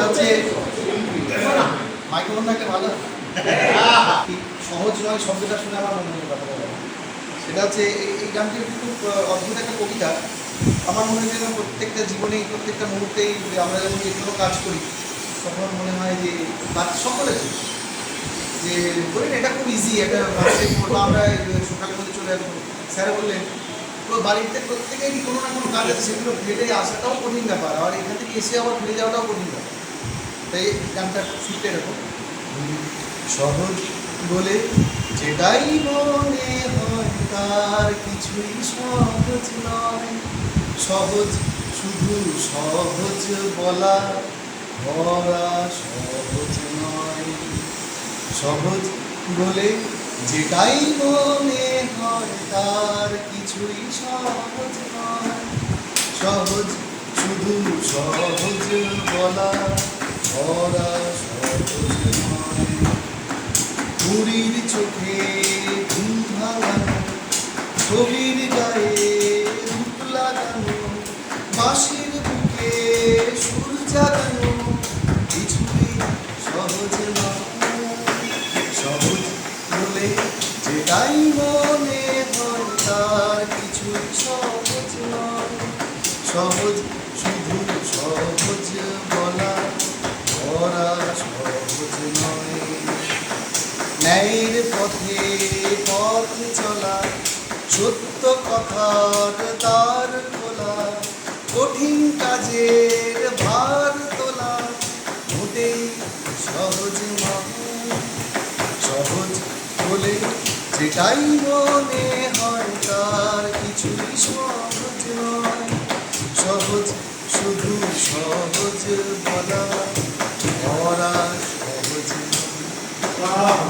সেটা হচ্ছে মাইক্রোফোন ভালো? সহজ নয় শব্দটা শুনে আমার মনে বলা। সেটা হচ্ছে এই- গানটি খুব অদ্ভুত একটা কবিতা। আমার মনে হয় যেন প্রত্যেকটা জীবনেই, প্রত্যেকটা মুহূর্তেই আমরা যখন কোনো কাজ করি, তখন মনে হয় যে কাজ সকলের যে বলেন এটা খুব ইজি একটা করব, আমরা সকালের মধ্যে চলে আসব। স্যার বললেন বাড়িতে প্রত্যেকেরই কোনো না কোনো কাজ আছে, সেগুলো ফেলে আসাটাও কঠিন ব্যাপার। আর এখান থেকে এসে আবার ফিরে যাওয়াটাও কঠিন ব্যাপার। তাই গানটা ছুটতে এরকম। সহজ বলে, যেটাই মনে হয় তার কিছুই সহজ নয়। সহজ শুধু সহজ বলা বলা সহজ নয়। সহজ বলে, যেটাই মনে হয় তার কিছুই সহজ নয়। সহজ শুধু সহজ বলা চোখে ঘুম ভাঙানো সুর জাগানো কিছুই সহজ সহজ বলে যেটাই মনে হয় তার কিছুই সহজ নয় সহজ শুধু সহজ নয় ন্যায়ের পথে পথ চলা, সত্য কথার খোলা, কঠিন কাজের ভার তোলা সহজ সহজ বলে যেটাই মনে হয়, তার কিছুই সহজ নয়। সহজ শুধু সহজ বলা Wow.